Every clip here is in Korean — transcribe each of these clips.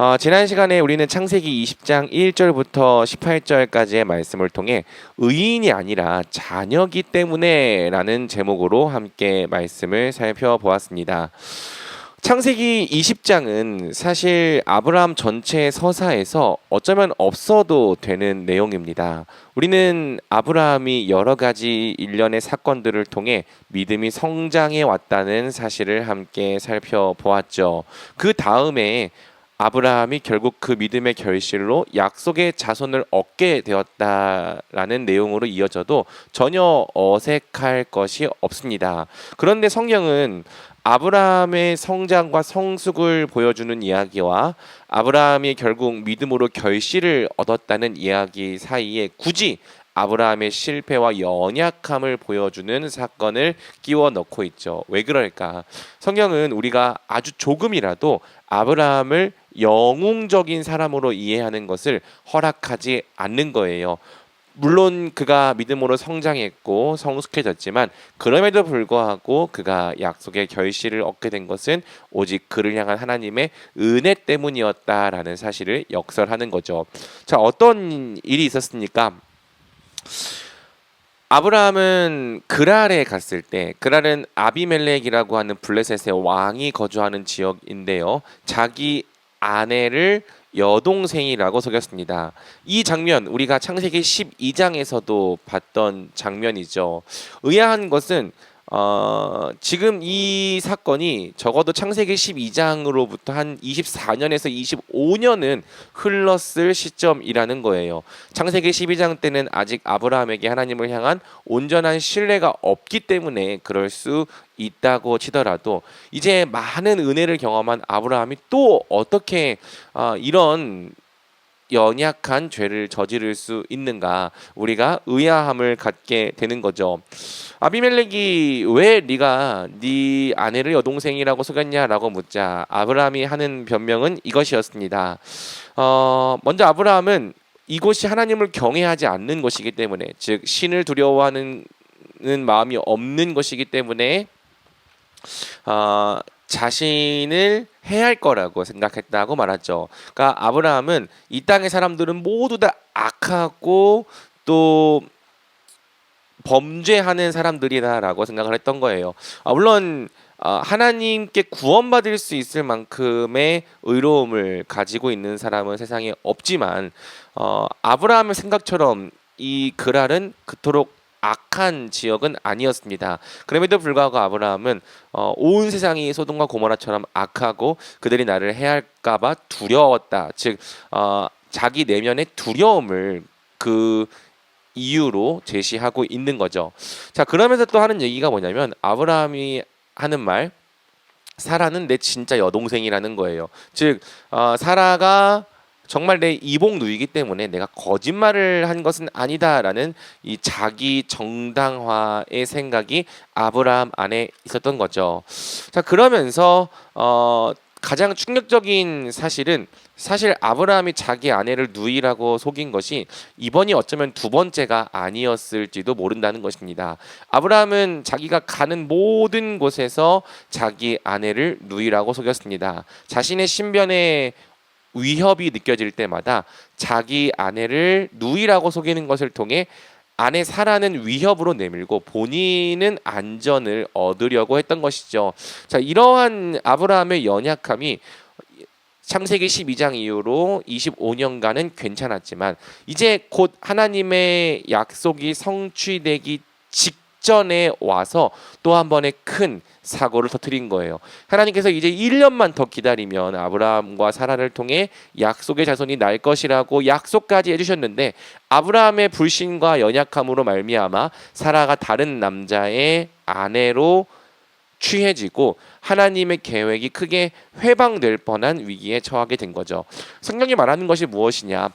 어, 지난 시간에 우리는 창세기 20장 1절부터 18절까지의 말씀을 통해 의인이 아니라 자녀기 때문에라는 제목으로 함께 말씀을 살펴보았습니다. 창세기 20장은 사실 아브라함 전체 서사에서 어쩌면 없어도 되는 내용입니다. 우리는 아브라함이 여러 가지 일련의 사건들을 통해 믿음이 성장해 왔다는 사실을 함께 살펴보았죠. 그 다음에 아브라함이 결국 그 믿음의 결실로 약속의 자손을 얻게 되었다라는 내용으로 이어져도 전혀 어색할 것이 없습니다. 그런데 성경은 아브라함의 성장과 성숙을 보여주는 이야기와 아브라함이 결국 믿음으로 결실을 얻었다는 이야기 사이에 굳이 아브라함의 실패와 연약함을 보여주는 사건을 끼워 넣고 있죠. 왜 그럴까? 성경은 우리가 아주 조금이라도 아브라함을 영웅적인 사람으로 이해하는 것을 허락하지 않는 거예요. 물론 그가 믿음으로 성장했고 성숙해졌지만 그럼에도 불구하고 그가 약속의 결실을 얻게 된 것은 오직 그를 향한 하나님의 은혜 때문이었다라는 사실을 역설하는 거죠. 자, 어떤 일이 있었습니까? 아브라함은 그랄에 갔을 때 그랄은 아비멜렉이라고 하는 블레셋의 왕이 거주하는 지역인데요. 자기 아내를 여동생이라고 속였습니다. 이 장면 우리가 창세기 12장에서도 봤던 장면이죠. 의아한 것은 어, 지금 이 사건이 적어도 창세기 12장으로부터 한 24년에서 25년은 흘렀을 시점이라는 거예요. 창세기 12장 때는 아직 아브라함에게 하나님을 향한 온전한 신뢰가 없기 때문에 그럴 수 있다고 치더라도 이제 많은 은혜를 경험한 아브라함이 또 어떻게 어, 이런 연약한 죄를 저지를 수 있는가 우리가 의아함을 갖게 되는 거죠. 아비멜렉이 왜 네가 네 아내를 여동생이라고 속였냐라고 묻자 아브라함이 하는 변명은 이것이었습니다. 어, 먼저 아브라함은 이곳이 하나님을 경외하지 않는 곳이기 때문에 즉 신을 두려워하는 마음이 없는 것이기 때문에 어, 자신을 해할 거라고 생각했다고 말하죠. 그러니까 아브라함은 이 땅의 사람들은 모두 다 악하고 또 범죄하는 사람들이다라고 생각을 했던 거예요. 아, 물론 어, 하나님께 구원받을 수 있을 만큼의 의로움을 가지고 있는 사람은 세상에 없지만 어, 아브라함의 생각처럼 이 그랄은 그토록 악한 지역은 아니었습니다. 그럼에도 불구하고 아브라함은 어, 온 세상이 소돔과 고모라처럼 악하고 그들이 나를 해할까봐 두려웠다. 즉 어, 자기 내면의 두려움을 그 이유로 제시하고 있는 거죠. 자 그러면서 또 하는 얘기가 뭐냐면 아브라함이 하는 말 사라는 내 진짜 여동생이라는 거예요. 즉 어, 사라가 정말 내 이복 누이기 때문에 내가 거짓말을 한 것은 아니다라는 이 자기 정당화의 생각이 아브라함 안에 있었던 거죠. 자 그러면서 어 가장 충격적인 사실은 사실 아브라함이 자기 아내를 누이라고 속인 것이 이번이 어쩌면 두 번째가 아니었을지도 모른다는 것입니다. 아브라함은 자기가 가는 모든 곳에서 자기 아내를 누이라고 속였습니다. 자신의 신변에 위협이 느껴질 때마다 자기 아내를 누이라고 속이는 것을 통해 아내 사라는 위협으로 내밀고 본인은 안전을 얻으려고 했던 것이죠. 자, 이러한 아브라함의 연약함이 창세기 12장 이후로 25년간은 괜찮았지만 이제 곧 하나님의 약속이 성취되기 직 전에 와서 또 한 번의 큰 사고를 터뜨린 거예요. 하나님께서 이제 1년만 더 기다리면 아브라함과 사라를 통해 약속의 자손이 날 것이라고 약속까지 해주셨는데 아브라함의 불신과 연약함으로 말미암아 사라가 다른 남자의 아내로 취해지고 하나님의 계획이 크게 회방될 뻔한 위기에 처하게 된 거죠. 성경이 말하는 것이 무엇이냐?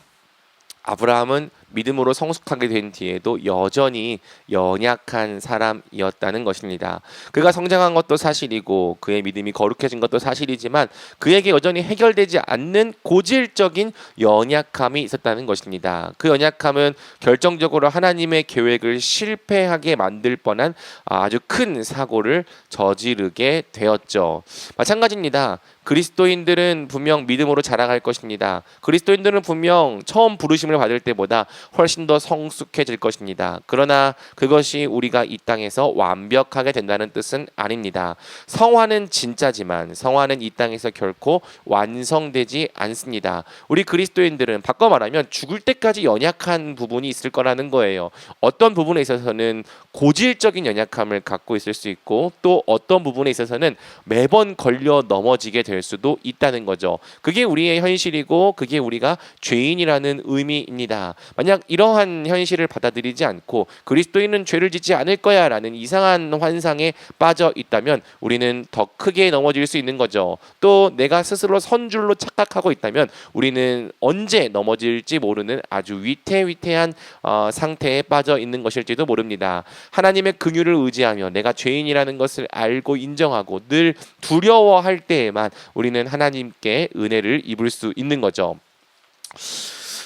아브라함은 믿음으로 성숙하게 된 뒤에도 여전히 연약한 사람이었다는 것입니다. 그가 성장한 것도 사실이고 그의 믿음이 거룩해진 것도 사실이지만 그에게 여전히 해결되지 않는 고질적인 연약함이 있었다는 것입니다. 그 연약함은 결정적으로 하나님의 계획을 실패하게 만들 뻔한 아주 큰 사고를 저지르게 되었죠. 마찬가지입니다. 그리스도인들은 분명 믿음으로 자라갈 것입니다. 그리스도인들은 분명 처음 부르심을 받을 때보다 훨씬 더 성숙해질 것입니다. 그러나 그것이 우리가 이 땅에서 완벽하게 된다는 뜻은 아닙니다. 성화는 진짜지만 성화는 이 땅에서 결코 완성되지 않습니다. 우리 그리스도인들은 바꿔 말하면 죽을 때까지 연약한 부분이 있을 거라는 거예요. 어떤 부분에 있어서는 고질적인 연약함을 갖고 있을 수 있고 또 어떤 부분에 있어서는 매번 걸려 넘어지게 될 수도 있다는 거죠. 그게 우리의 현실이고 그게 우리가 죄인이라는 의미입니다. 만약 이러한 현실을 받아들이지 않고 그리스도인은 죄를 짓지 않을 거야라는 이상한 환상에 빠져 있다면 우리는 더 크게 넘어질 수 있는 거죠. 또 내가 스스로 선줄로 착각하고 있다면 우리는 언제 넘어질지 모르는 아주 위태위태한 어, 상태에 빠져 있는 것일지도 모릅니다. 하나님의 긍휼을 의지하며 내가 죄인이라는 것을 알고 인정하고 늘 두려워할 때에만 우리는 하나님께 은혜를 입을 수 있는 거죠.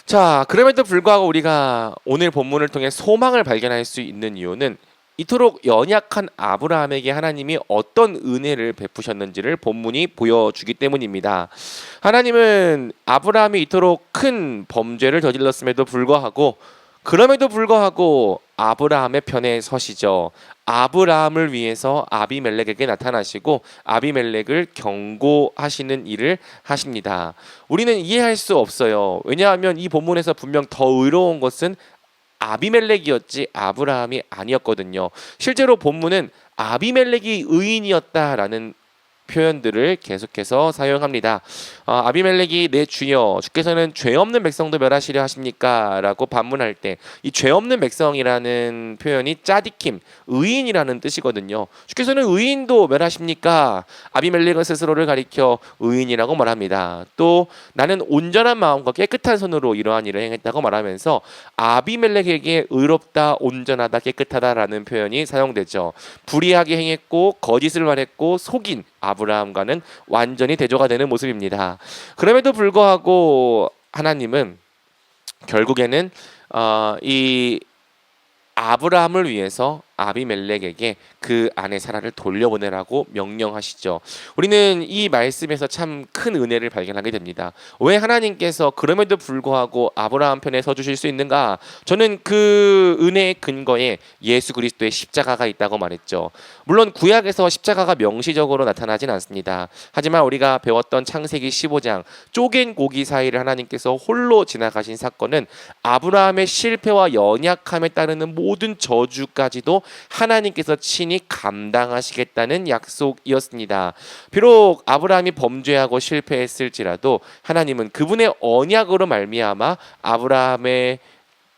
자, 그럼에도 불구하고 우리가 오늘 본문을 통해 소망을 발견할 수 있는 이유는 이토록 연약한 아브라함에게 하나님이 어떤 은혜를 베푸셨는지를 본문이 보여주기 때문입니다. 하나님은 아브라함이 이토록 큰 범죄를 저질렀음에도 불구하고 그럼에도 불구하고 아브라함의 편에 서시죠. 아브라함을 위해서 아비멜렉에게 나타나시고 아비멜렉을 경고하시는 일을 하십니다. 우리는 이해할 수 없어요. 왜냐하면 이 본문에서 분명 더 의로운 것은 아비멜렉이었지 아브라함이 아니었거든요. 실제로 본문은 아비멜렉이 의인이었다라는 표현들을 계속해서 사용합니다. 어, 아비멜렉이 내 주여 주께서는 죄 없는 백성도 멸하시려 하십니까라고 반문할 때 이 죄 없는 백성이라는 표현이 짜디킴 의인이라는 뜻이거든요. 주께서는 의인도 멸하십니까? 아비멜렉은 스스로를 가리켜 의인이라고 말합니다. 또 나는 온전한 마음과 깨끗한 손으로 이러한 일을 행했다고 말하면서 아비멜렉에게 의롭다, 온전하다, 깨끗하다라는 표현이 사용되죠. 불의하게 행했고 거짓을 말했고 속인 아브라함과는 완전히 대조가 되는 모습입 그럼에도 불구하고 하나님은 결국에는 어, 이 아브라함을 위해서 아비멜렉에게 그 아내 사라를 돌려보내라고 명령하시죠. 우리는 이 말씀에서 참 큰 은혜를 발견하게 됩니다. 왜 하나님께서 그럼에도 불구하고 아브라함 편에 서 주실 수 있는가? 저는 그 은혜의 근거에 예수 그리스도의 십자가가 있다고 말했죠. 물론 구약에서 십자가가 명시적으로 나타나진 않습니다. 하지만 우리가 배웠던 창세기 15장 쪼갠 고기 사이를 하나님께서 홀로 지나가신 사건은 아브라함의 실패와 연약함에 따르는 모든 저주까지도 하나님께서 친히 감당하시겠다는 약속이었습니다. 비록 아브라함이 범죄하고 실패했을지라도 하나님은 그분의 언약으로 말미암아 아브라함의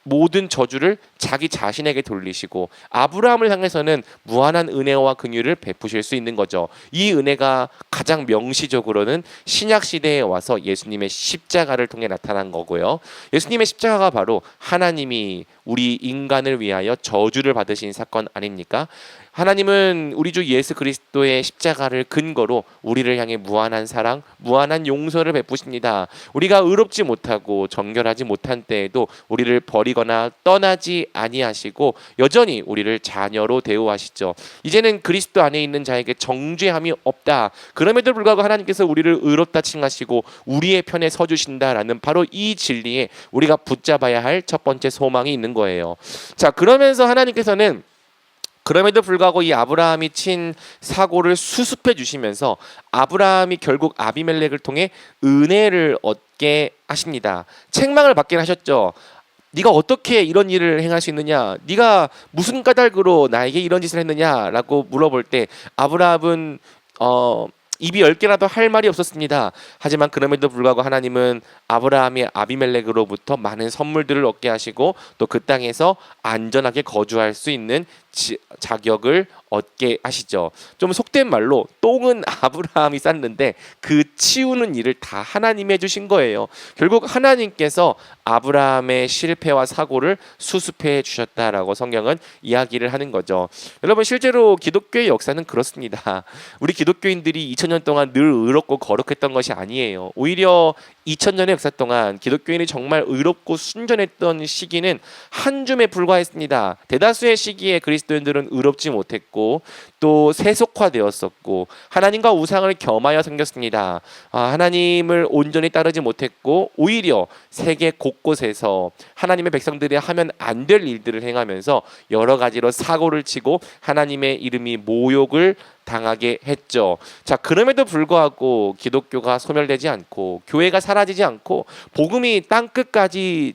모든 저주를 자기 자신에게 돌리시고 아브라함을 향해서는 무한한 은혜와 긍휼을 베푸실 수 있는 거죠. 이 은혜가 가장 명시적으로는 신약 시대에 와서 예수님의 십자가를 통해 나타난 거고요. 예수님의 십자가가 바로 하나님이 우리 인간을 위하여 저주를 받으신 사건 아닙니까? 하나님은 우리 주 예수 그리스도의 십자가를 근거로 우리를 향해 무한한 사랑, 무한한 용서를 베푸십니다. 우리가 의롭지 못하고 정결하지 못한 때에도 우리를 버리거나 떠나지 아니하시고 여전히 우리를 자녀로 대우하시죠. 이제는 그리스도 안에 있는 자에게 정죄함이 없다. 그럼에도 불구하고 하나님께서 우리를 의롭다 칭하시고 우리의 편에 서 주신다라는 바로 이 진리에 우리가 붙잡아야 할 첫 번째 소망이 있는 거예요. 자, 그러면서 하나님께서는 그럼에도 불구하고 이 아브라함이 친 사고를 수습해 주시면서 아브라함이 결국 아비멜렉을 통해 은혜를 얻게 하십니다. 책망을 받긴 하셨죠. 네가 어떻게 이런 일을 행할 수 있느냐? 네가 무슨 까닭으로 나에게 이런 짓을 했느냐라고 물어볼 때 아브라함은 어 입이 열 개라도 할 말이 없었습니다. 하지만 그럼에도 불구하고 하나님은 아브라함이 아비멜렉으로부터 많은 선물들을 얻게 하시고 또 그 땅에서 안전하게 거주할 수 있는 지, 자격을 얻게 하시죠. 좀 속된 말로 똥은 아브라함이 쌌는데 그 치우는 일을 다 하나님이 해주신 거예요. 결국 하나님께서 아브라함의 실패와 사고를 수습해 주셨다라고 성경은 이야기를 하는 거죠. 여러분 실제로 기독교의 역사는 그렇습니다. 우리 기독교인들이 2000년 동안 늘 의롭고 거룩했던 것이 아니에요. 오히려 2000년의 역사 동안 기독교인이 정말 의롭고 순전했던 시기는 한 줌에 불과했습니다. 대다수의 시기에 그리스도인들은 의롭지 못했고 또 세속화되었었고 하나님과 우상을 겸하여 생겼습니다. 아, 하나님을 온전히 따르지 못했고 오히려 세계 곳곳에서 하나님의 백성들이 하면 안 될 일들을 행하면서 여러 가지로 사고를 치고 하나님의 이름이 모욕을 당하게 했죠. 자, 그럼에도 불구하고 기독교가 소멸되지 않고 교회가 사라지지 않고 복음이 땅 끝까지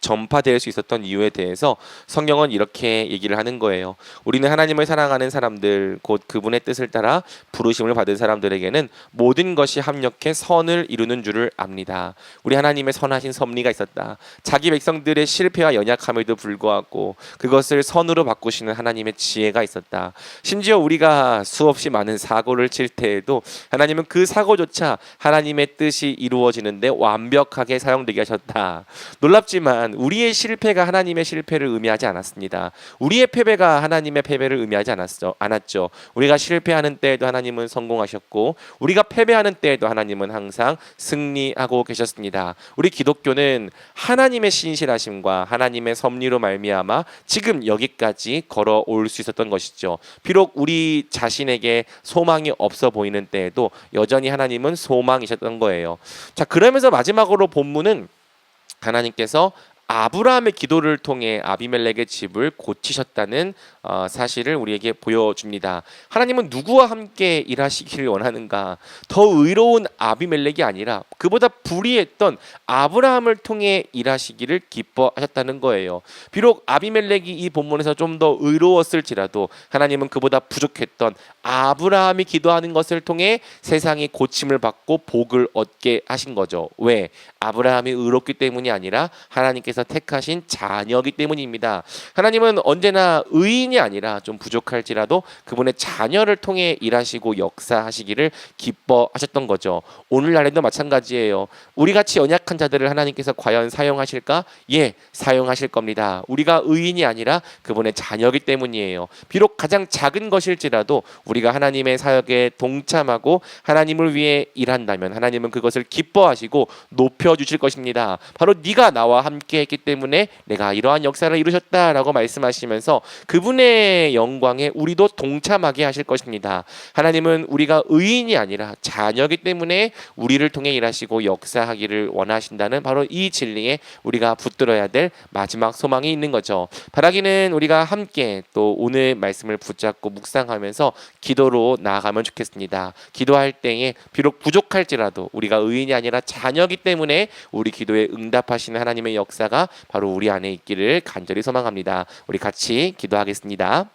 전파될 수 있었던 이유에 대해서 성경은 이렇게 얘기를 하는 거예요. 우리는 하나님을 사랑하는 사람들, 곧 그분의 뜻을 따라 부르심을 받은 사람들에게는 모든 것이 합력해 선을 이루는 줄을 압니다. 우리 하나님의 선하신 섭리가 있었다. 자기 백성들의 실패와 연약함에도 불구하고 그것을 선으로 바꾸시는 하나님의 지혜가 있었다. 심지어 우리가 수없이 많은 사고를 칠 때에도 하나님은 그 사고조차 하나님의 뜻이 이루어지는데 완벽하게 사용되게 하셨다. 놀랍지만 우리의 실패가 하나님의 실패를 의미하지 않았습니다. 우리의 패배가 하나님의 패배를 의미하지 않았죠. 않았죠. 우리가 실패하는 때에도 하나님은 성공하셨고 우리가 패배하는 때에도 하나님은 항상 승리하고 계셨습니다. 우리 기독교는 하나님의 신실하심과 하나님의 섭리로 말미암아 지금 여기까지 걸어올 수 있었던 것이죠. 비록 우리 자신에게 소망이 없어 보이는 때에도 여전히 하나님은 소망이셨던 거예요. 자, 그러면서 마지막으로 본문은 하나님께서 아브라함의 기도를 통해 아비멜렉의 집을 고치셨다는 어, 사실을 우리에게 보여줍니다. 하나님은 누구와 함께 일하시기를 원하는가? 더 의로운 아비멜렉이 아니라 그보다 불의했던 아브라함을 통해 일하시기를 기뻐하셨다는 거예요. 비록 아비멜렉이 이 본문에서 좀 더 의로웠을지라도 하나님은 그보다 부족했던 아브라함이 기도하는 것을 통해 세상이 고침을 받고 복을 얻게 하신 거죠. 왜? 아브라함이 의롭기 때문이 아니라 하나님께서 택하신 자녀이기 때문입니다. 하나님은 언제나 의인이 아니라 좀 부족할지라도 그분의 자녀를 통해 일하시고 역사하시기를 기뻐하셨던 거죠. 오늘날에도 마찬가지예요. 우리 같이 연약한 자들을 하나님께서 과연 사용하실까? 예, 사용하실 겁니다. 우리가 의인이 아니라 그분의 자녀이기 때문이에요. 비록 가장 작은 것일지라도 우리가 하나님의 사역에 동참하고 하나님을 위해 일한다면 하나님은 그것을 기뻐하시고 높여 주실 것입니다. 바로 네가 나와 함께 했기 때문에 내가 이러한 역사를 이루셨다라고 말씀하시면서 그분의 영광에 우리도 동참하게 하실 것입니다. 하나님은 우리가 의인이 아니라 자녀이기 때문에 우리를 통해 일하시고 역사하기를 원하신다는 바로 이 진리에 우리가 붙들어야 될 마지막 소망이 있는 거죠. 바라기는 우리가 함께 또 오늘 말씀을 붙잡고 묵상하면서 기도로 나아가면 좋겠습니다. 기도할 때에 비록 부족할지라도 우리가 의인이 아니라 자녀이기 때문에 우리 기도에 응답하시는 하나님의 역사가 바로 우리 안에 있기를 간절히 소망합니다. 우리 같이 기도하겠습니다.